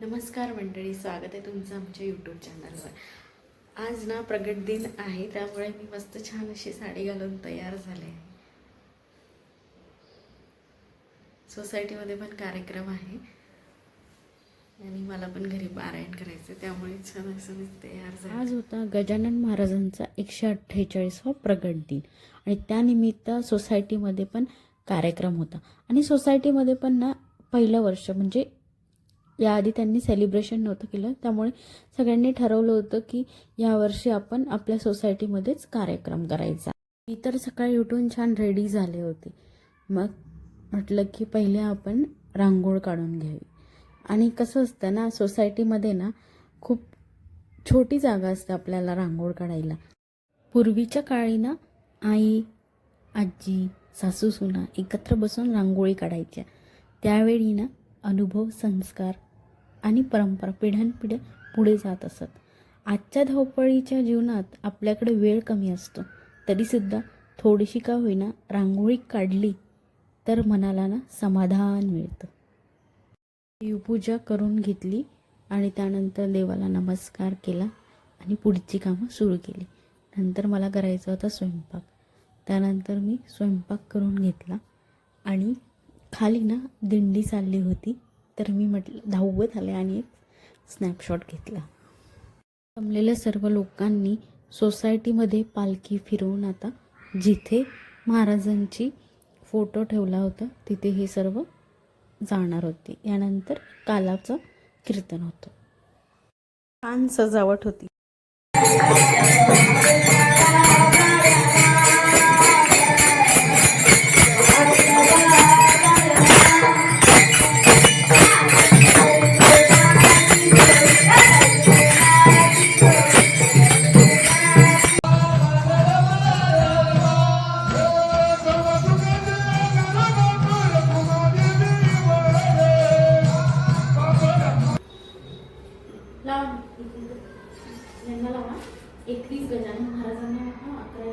नमस्कार मंडळी स्वागत आहे तुमचं आमच्या यूट्यूब चॅनलवर आज ना प्रगट दिन आहे त्यामुळे मी मस्त छान अशी साडी घालून तयार झाले सोसायटीमध्ये पण कार्यक्रम आहे. आणि मला पण घरी पारायण करायचं त्यामुळे छान असं मी तयार झाले. आज होता गजानन महाराजांचा एकशे अठ्ठेचाळीसवा प्रगट दिन. आणि त्यानिमित्त सोसायटीमध्ये पण कार्यक्रम होता. आणि सोसायटीमध्ये पण ना पहिलं वर्ष म्हणजे याआधी त्यांनी सेलिब्रेशन नव्हतं केलं. त्यामुळे सगळ्यांनी ठरवलं होतं की यावर्षी आपण आपल्या सोसायटीमध्येच कार्यक्रम करायचा. मी तर सकाळी उठून छान रेडी झाले होते. मग म्हटलं की पहिले आपण रांगोळ काढून घ्यावी. आणि कसं असतं ना सोसायटीमध्ये ना खूप छोटी जागा असते आपल्याला रांगोळ काढायला. पूर्वीच्या काळी ना आई आजी सासू सुना एकत्र बसून रांगोळी काढायच्या. त्यावेळी ना अनुभव संस्कार आणि परंपरा पिढ्यानपिढ्या पुढे जात असत. आजच्या धावपळीच्या जीवनात आपल्याकडे वेळ कमी असतो. तरीसुद्धा थोडीशी का होईना रांगोळी काढली तर मनाला ना समाधान मिळतं. देवपूजा करून घेतली आणि त्यानंतर देवाला नमस्कार केला आणि पुढची कामं सुरू केली. नंतर मला करायचा होता स्वयंपाक. त्यानंतर मी स्वयंपाक करून घेतला आणि खाली ना दिंडी चालली होती. तर मी म्हटलं धावत आले आणि एक स्नॅपशॉट घेतला. जमलेल्या सर्व लोकांनी सोसायटीमध्ये पालखी फिरवून आता जिथे महाराजांची फोटो ठेवला होता तिथे हे सर्व जाणार होते. यानंतर कालाचं कीर्तन होतं. छान सजावट होती. एकवीस गजानन महाराजांना अकरा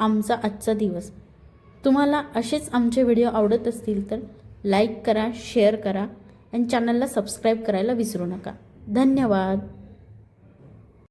आमचा आजचा दिवस. तुम्हाला असेच आमचे व्हिडिओ आवडत असतील तर लाईक करा शेअर करा आणि चॅनलला सबस्क्राईब करायला विसरू नका. धन्यवाद.